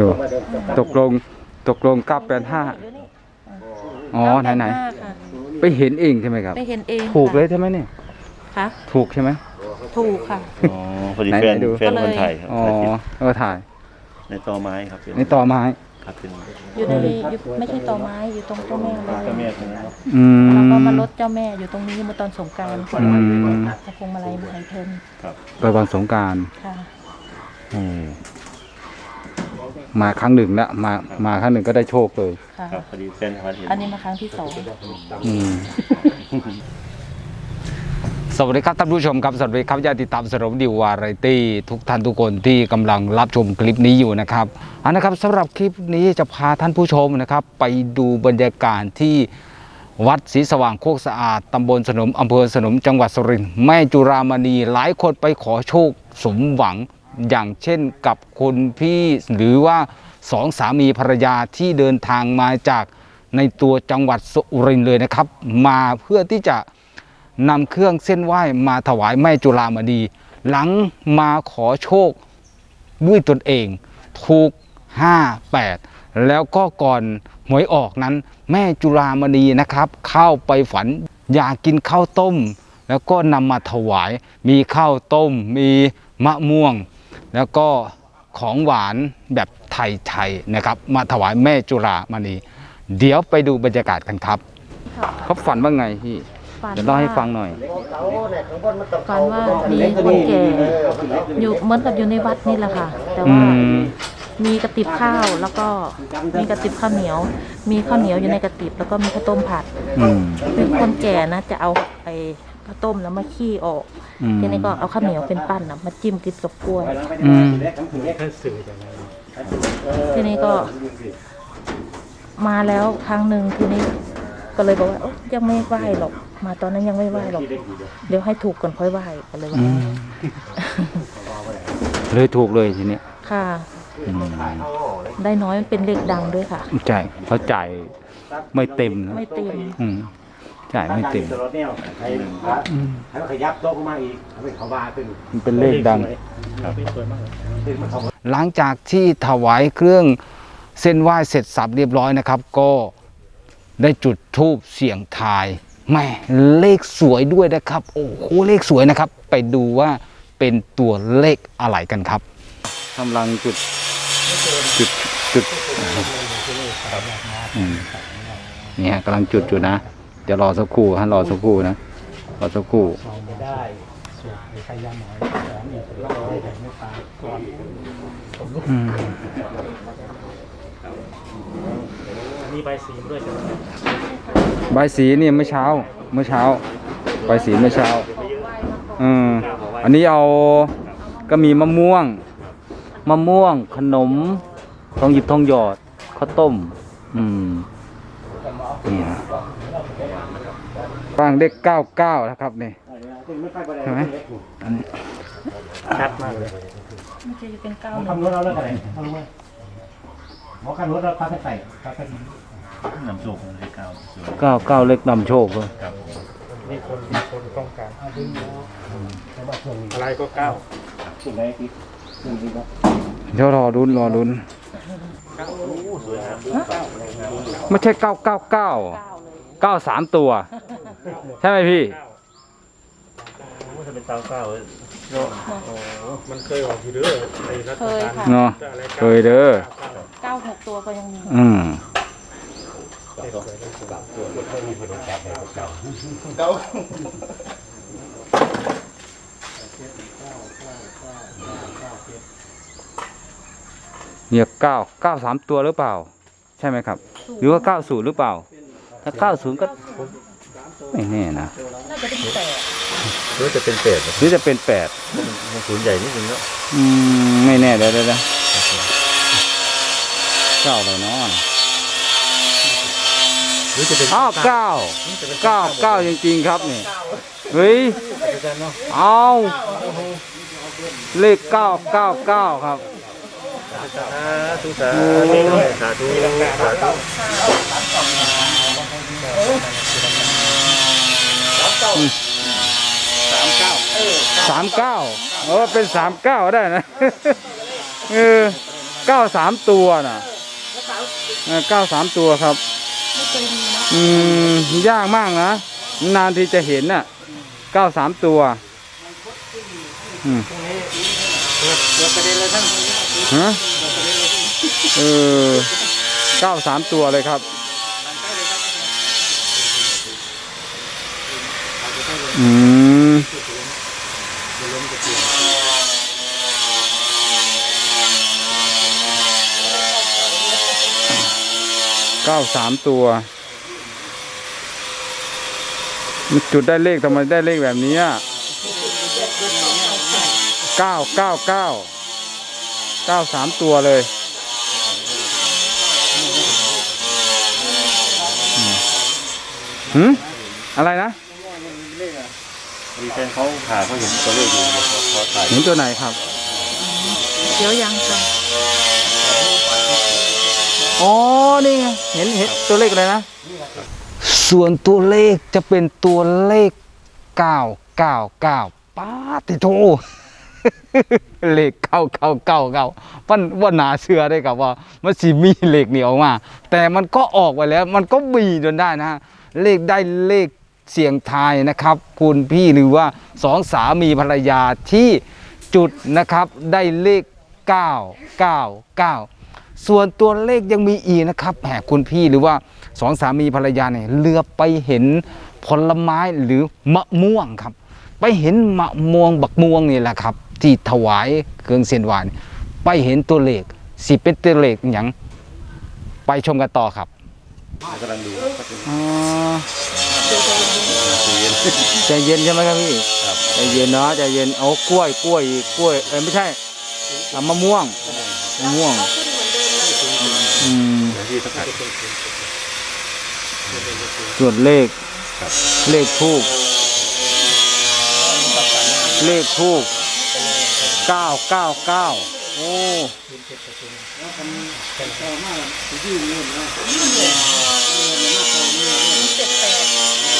ดูตกลงตกลง 985 อ๋อ ไหนไหนห้าค่ะไปเห็นเองใช่ไหมครับ ไปเห็นเองถูกค่ะเลยใช่ไหมเนี่ย ค่ะถูกใช่ไหม ถูกค่ะ อ๋อพอดีไหนแฟนไหนดู แฟนคนไทยครับอ๋อถ่ายคลิปเออถ่ายในตอไม้ครับเป็นในต่อไม้ ครับเป็นอยู่ในอยู่ไม่ใช่ต่อไม้อยู่ตรงเจ้าแม่เลยเจ้าแม่ตรงนั้นเนาะอืมแล้วก็มาลดเจ้าแม่อยู่ตรงนี้เมื่อตอนสงกรารอืมตะพวงมาลัยมาให้เพิ่นครับไปวันสงกรารค่ะ อืม มาครั้งหนึ่งละมามาครั้งหนึ่งก็ได้โชคเลย ค่ะครับพอดีแฟนเขาเห็นอันนี้มาครั้งที่สอง อืม สวัสดีครับท่านผู้ชมครับสวัสดีครับญาติตามสรมดิววาไรตี้ทุกท่านทุกคนที่กำลังรับชมคลิปนี้อยู่นะครับอันนะครับสำหรับคลิปนี้จะพาท่านผู้ชมนะครับ ไปดูบรรยากาศที่วัดศรีสว่างโคกสะอาดตำบลสนมอำเภอสนมจังหวัดสุรินทร์แม่จุรามณีหลายคนไปขอโชคสมหวัง อย่างเช่นกับคุณพี่หรือว่าสองสามีภรรยาที่เดินทางมาจากในตัวจังหวัดสุรินทร์เลยนะครับ มาเพื่อที่จะนำเครื่องเส้นไหว้มาถวายแม่จุฬามณี หลังมาขอโชคด้วยตนเองถูก 58 แล้วก็ก่อนหวยออกนั้น แม่จุฬามณีนะครับ เข้าไปฝันอยากกินข้าวต้ม แล้วก็นำมาถวาย มีข้าวต้ม มีมะม่วง แล้วก็ของหวานแบบไทยๆนะครับมาถวายแม่จุฬามณีเดี๋ยวไปดูบรรยากาศกันครับเขาฝันว่าไงพี่ฝันเดี๋ยวเล่าให้ฟังหน่อย ฝันว่ามีคนแก่อยู่เหมือนกับอยู่ในวัดนี่แหละค่ะ แต่อืว่า ม มีกระติบข้าวแล้วก็มีกระติบข้าวเหนียว มีข้าวเหนียวอยู่ในกระติบแล้วก็มีข้าวต้มผัดอืม คือคนแก่นะจะเอาไอ้ ข้าวต้มแล้วมาขี้ออก อืม ทีนี้ก็เอาข้าวเหนียวเป็นปั้นนะมาจิ้มกินกับกล้วย อืม ทีนี้ก็ มาแล้วครั้งหนึ่งทีนี้ก็เลยบอกว่าเอ้ยยังไม่ไหวหรอก มาตอนนั้นยังไม่ไหวหรอก เดี๋ยวให้ถูกก่อนค่อยไหวก็เลยว่าอืม เลยถูกเลยทีนี้ค่ะ อืมได้น้อยมันเป็นเลขดังด้วยค่ะจ่ายเขาจ่ายไม่เต็มนะไม่เต็มอืม จ่ายไม่เต็มตลอดแนวให้อืมให้มันขยับโต๊ะเข้ามาอีกให้เขาบาขึ้นมันเป็นเลขดังขึ้นมันเขาหลังจากที่ถวายเครื่องเส้นไหว้เสร็จสับเรียบร้อยนะครับ ก็ได้จุดธูปเสียงทายแม่เลขสวยด้วยนะครับ โอ้โหเลขสวยนะครับ ไปดูว่าเป็นตัวเลขอะไรกันครับกำลังจุดจุดจุดอืมเนี่ยกำลังจุดอยู่นะ เดี๋ยวรอสักครู่ฮะรอสักครู่นะ รอสักครู่ไม่ได้สูตรใช้ยาหมอยแถมอีกแล้วก็ได้แต่ไม่ตายก่อนอืมมีใบสีด้วยใช่ไหมใบสีเนี่ยเมื่อเช้า เมื่อเช้า ใบสีเมื่อเช้าอืมอันนี้เอาก็มีมะม่วง มะม่วง ขนม ทองหยิบทองหยอดข้าวต้ม อืมนี่นะ ฟังเลขเก้าเก้านะครับนี่ใช่ไหมอันนี้ชัดมากเลยไม่ใช่จะเป็นเก้าหคำนนึ่วณเราเรื่องอะไรเอาลงมาหมอคำนวณเราพาไปใส่พาไปนำโชคเลขเก้าเก้าเก้าเลขนำโชคเลยครับนี่คนคนต้องการอะไรก็เก้าสุดเลยพี่เลยครับเดี๋ยวรอรุนรอรุนไม่ใช่เก้าเก้าเก้าเก้าสามตัว ใช่ไหมพี่ถ้าเป็นเก้าเก้ามันเคยออกอยู่เด้อในรัฐเคยบาลค่ะเนาะเคยเด้อ เก้าหกตัวก็ยังมีอืมเนี่ยเก้าเก้าสามตัวหรือเปล่า ใช่ไหมครับ หรือว่าเก้าศูนย์หรือเปล่า ถ้าเก้าศูนย์ก็ ไม่แน่นะน่าจะเป็นแปดหรือจะเป็นเป็ดหรือจะเป็นแปดศูนย์ใหญ่นิดนึงเนาะอืมไม่แน่เดี๋ยวเดี๋ยวเดี๋ยวเก้าเลยเนาะหรือจะเป็นอ้าวเก้าเก้าเก้าจริงๆครับนี่เฮ้ยเอาเลขเก้าเก้าเก้าครับสาธุสาธุสาธุ สาธุสามเก้าเออเป็นสามเก้าได้นะเออเก้าสามตัวน่ะเก้าสามตัวครับ อืมยากมากนะ นานที่จะเห็นน่ะเก้าสามตัวอืมฮะเออเก้าสามตัวเลยครับ อืมเก้าสามตัว จุดได้เลขทำไมได้เลขแบบนี้อะเก้าเก้าเก้าเก้าสามตัวเลยหืมอะไรนะ มีแฟนเขาผ่าเขาเห็นตัวเลขอยู่เขาขอถ่ายเห็นตัวไหนครับ เดี๋ยวยังค่ะอ๋อ นี่ไง เห็นเห็นตัวเลขอะไรนะ ส่วนตัวเลขจะเป็นตัวเลข 999ป้าติโท เลขเก้าเก้าเก้าเก้าวันว่านาเชื่อได้กับว่า มันสิมีเลขเหนียวมา แต่มันก็ออกไปแล้ว มันก็มีจนได้นะฮะเลขได้เลข เสียงทายนะครับ คุณพี่หรือว่าสองสามีภรรยาที่จุดนะครับได้เลข 999 ส่วนตัวเลขยังมีอีกนะครับแหมคุณพี่หรือว่าสองสามีภรรยาเนี่ยเลือบไปเห็นผลไม้หรือมะม่วงครับ ไปเห็นมะม่วงบักม่วงนี่แหละครับ ที่ถวายเครื่องเส้นไหวานไปเห็นตัวเลขสิเป็นตัวเลขอย่างไปชมกันต่อครับกำลังดูอ๋อ ใจเย็นใจเย็นใช่ไหมครับพี่ครับใจเย็นเนาะใจเย็นเอากล้วยกล้วยอีกกล้วยเอ้ยไม่ใช่อะมะม่วงมะม่วงอืมเดี๋ยวที่สักหน่อยส่วนเลขครับเลขทูบเลขทูบเก้าเก้าเก้าโอ้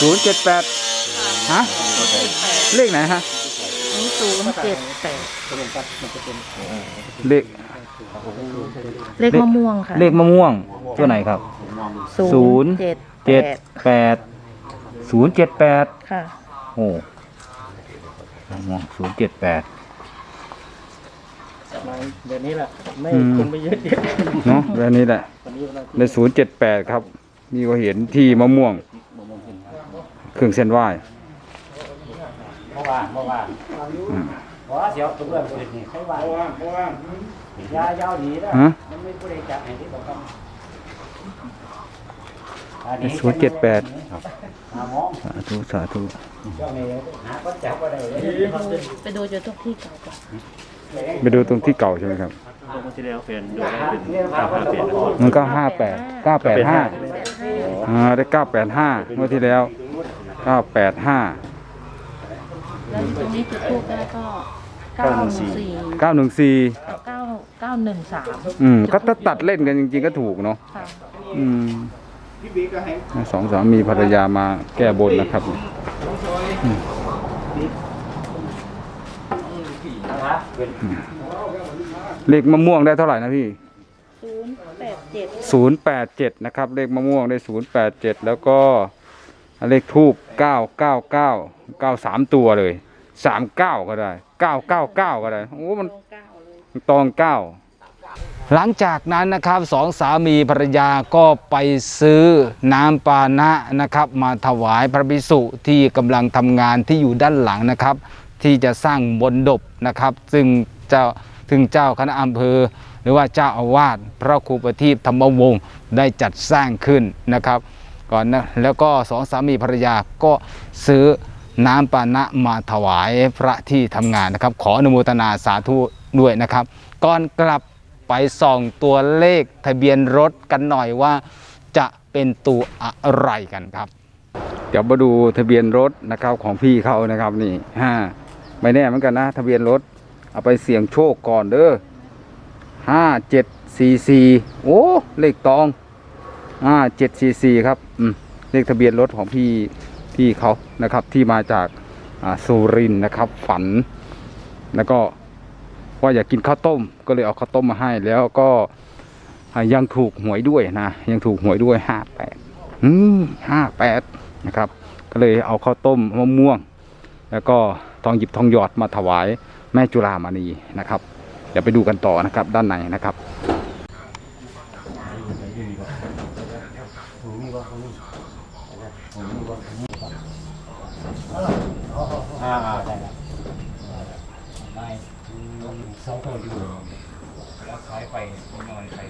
ศูนย์เจ็ดแปดฮะเลขไหนฮะอันนี้ศูนย์เจ็ดแปดเลขเลขมะม่วงค่ะเลขมะม่วงตัวไหนครับศูนย์เจ็ดเจ็ดแปดแปดศูนย์เจ็ดแปดค่ะโอ้มะม่วงศูนย์เจ็ดแปดเดี๋ยวนี้แหละไม่อืมคนไม่เยอะเยอะเนาะแบบนี้แหละวันนี้เราในศูนย์เจ็ดแปดครับนี่ก็เห็นที่มะม่วง เครื่องเส้นไหว้เมื่อวานเมื่อวานเพราะว่าเสียวตัวเพื่อนคนนี้ใครว่าเมื่อวานเมื่อวานยายาวดีแล้วฮะมันไม่ผู้ใดจับให้ที่บอกกันในศูนย์เจ็ดแปดหามอสาธุสาธุเจ้านี่หาคนจับก็ได้เลยไปดูจุดทุกที่เก่าก่อนไปดูตรงที่เก่าใช่ไหมครับลงที่แล้วแฟนดูแล้วเป็นเก้าห้าแปดมันก็ห้าแปดเก้าแปดห้าอ่าได้เก้าแปดห้าเมื่อที่แล้ว เก้าแปดห้าแล้วอยู่ตรงนี้จุดทูบได้ก็เก้าหนึ่งสี่เก้าหนึ่งสี่เก้าเก้าหนึ่งสามอืมก็ถ้าตัดเล่นกันจริงๆก็ถูกเนาะค่ะอืมสองสามีภรรยามาแก้บนนะครับอืมเลขมะม่วงได้เท่าไหร่นะพี่ศูนย์แปดเจ็ดศูนย์แปดเจ็ดนะครับ เลขมะม่วงได้ศูนย์แปดเจ็ดแล้วก็ เลขทูบเก้าเก้าเก้าเก้าสามตัวเลยสามเก้าก็ได้เก้าเก้าเก้าก็ได้โอ้มันตองเก้าหลังจากนั้นนะครับสองสามีภรรยาก็ไปซื้อน้ำปานะนะครับมาถวายพระภิกษุที่กำลังทำงานที่อยู่ด้านหลังนะครับ ที่จะสร้างบนดบนะครับ ซึ่งเจ้าถึงเจ้าคณะอำเภอ หรือว่าเจ้าอาวาสพระครูประทีปธรรมวงศ์ได้จัดสร้างขึ้นนะครับ ก่อนนะแล้วก็สองสามีภรรยาก็ซื้อน้ำปานะมาถวายพระที่ทำงานนะครับ ขออนุโมทนาสาธุด้วยนะครับ ก่อนกลับไปส่องตัวเลขทะเบียนรถกันหน่อยว่าจะเป็นตัวอะไรกันครับเดี๋ยวมาดูทะเบียนรถนะครับของพี่เขานะครับนี่ห้าไม่แน่เหมือนกันนะ ทะเบียนรถเอาไปเสี่ยงโชคก่อนเด้อห้าเจ็ดสี่สี่โอ้เลขตอง ห้าเจ็ดสี่สี่ครับอืมเลขทะเบียนรถของพี่พี่เขานะครับ ที่มาจากอ่าสุรินทร์นะครับ ฝัน แล้วก็ว่าอยากกินข้าวต้ม ก็เลยเอาข้าวต้มมาให้ แล้วก็ยังถูกหวยด้วยนะยังถูกหวยด้วยห้าแปดอืมห้าแปดนะครับ ก็เลยเอาข้าวต้มมะม่วง แล้วก็ทองหยิบทองหยอดมาถวายแม่จุฬามณีนะครับ เดี๋ยวไปดูกันต่อนะครับด้านในนะครับ อ่าได้แล้วได้สองตัวอยู่แล้วขายไปนอนไป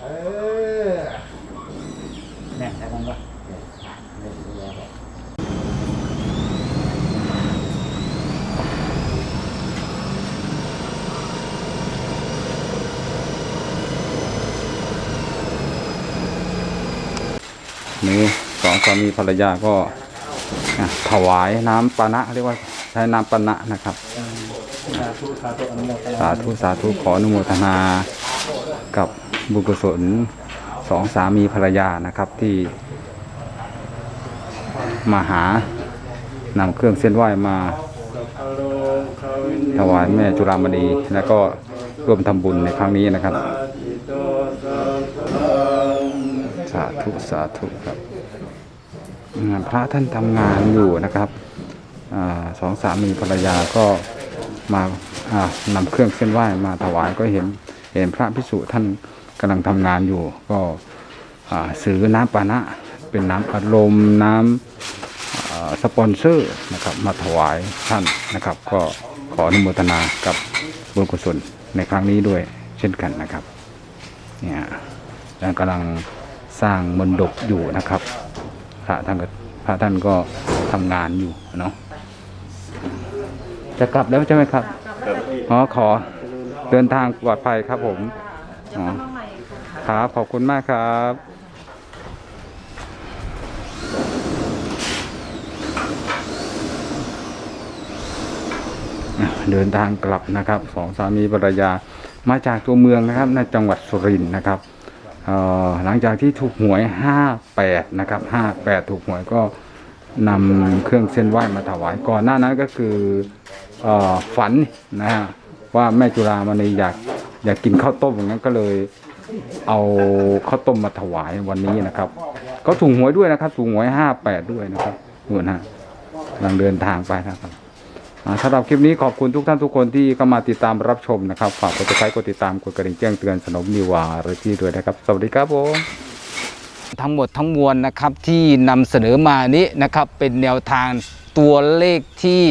เออ แม่ใช่มั้งวะนี่สองสามีภรรยาก็อะถวายน้ำปานะเรียกว่าใช้น้ำปานะนะครับ สาธุสาธุอนุโมทนาสาธุสาธุขออนุโมทนากับบุญกุศล สองสามีภรรยานะครับที่มาหานำเครื่องเส้นไหว้มาถวายแม่จุฬามณีแล้วก็ร่วมทำบุญในครั้งนี้นะครับ สาธุสาธุครับพระท่านทำงานอยู่นะครับอสองสามีภรรยาก็มาอ่านำเครื่องเส้นไหว้มาถวายก็เห็นเห็นพระพิสุท่าน กำลังทำงานอยู่ ก็ซื้อน้ำปานะ เป็นน้ำอัดลมน้ำอ่าสปอนเซอร์นะครับมาถวายท่านนะครับ ก็ขออนุโมทนากับบุญกุศลในครั้งนี้ด้วยเช่นกันนะครับเนี่ยกำลังสร้างมนดบอยู่นะครับพระท่านก็พระท่านก็ทำงานอยู่เนาะจะกลับแล้วใช่ไหมครับอ๋อขอเดินทางปลอดภัยครับผมอ๋อ ครับ ขอบคุณมากครับเดินทางกลับนะครับสองสามีภรรยามาจากตัวเมืองนะครับในจังหวัดสุรินทร์นะครับหลังจากที่ถูกหวย 58 นะครับ 58 ถูกหวยก็นำเครื่องเส้นไหว้มาถวายก่อนหน้านั้นก็คืออฝันนะฮะว่าแม่จุฬามณีอยากอยากกินข้าวต้มอย่างนั้นก็เลย เอาข้าวต้มมาถวายวันนี้นะครับก็ถูกหวยด้วยนะครับ ถูกหวย58ด้วยนะครับนู่นฮะกำลังเดินทางไปนะครับสำหรับคลิปนี้ขอบคุณทุกท่านทุกคนที่เข้ามาติดตามรับชมนะครับ ฝากกดติดตามกดติดตามกดกระดิ่งแจ้งเตือนสนมนิวาร์ที่ด้วยนะครับ สวัสดีครับผมทั้งหมดทั้งมวลนะครับที่นำเสนอมานี้นะครับเป็นแนวทางตัวเลขที่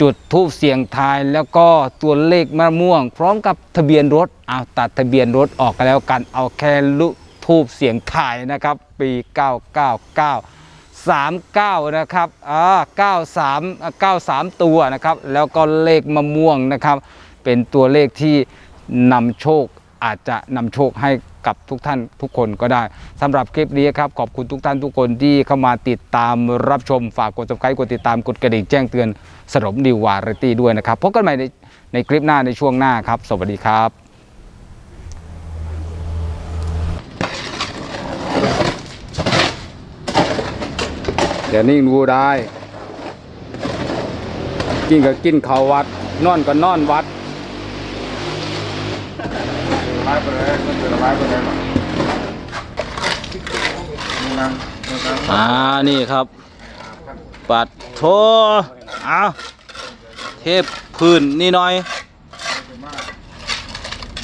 จุดทูบเสียงทายแล้วก็ตัวเลขมะม่วง พร้อมกับทะเบียนรถเอาตัดทะเบียนรถออกกันแล้วกันเอาแค่ลุทูบเสียงทายนะครับ ปี 999 39 นะครับอ่า93 93 ตัวนะครับ แล้วก็เลขมะม่วงนะครับ เป็นตัวเลขที่นำโชค อาจจะนำโชคให้กับทุกท่านทุกคนก็ได้สำหรับคลิปนี้ครับขอบคุณทุกท่านทุกคนที่เข้ามาติดตามรับชมฝากกด subscribe กดติดตามกดกระดิ่งแจ้งเตือนสรมดิววาไรตี้ด้วยนะครับพบกันใหม่ในในคลิปหน้าในช่วงหน้าครับ สวัสดีครับเดี๋ยวนิ่งดูได้ กินก็กินเขาวัด นอนก็นอนวัด ไม้ไปเลยมันเป็นไม้ไปเลยหรอนั่งนั่งอ่านี่ครับ ปัดโทเอาเทพพื้นนี่หน่อย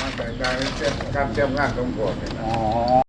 มาแต่งกายเตรียมการเตรียมงานตรงบวชเนี่ยอ๋อ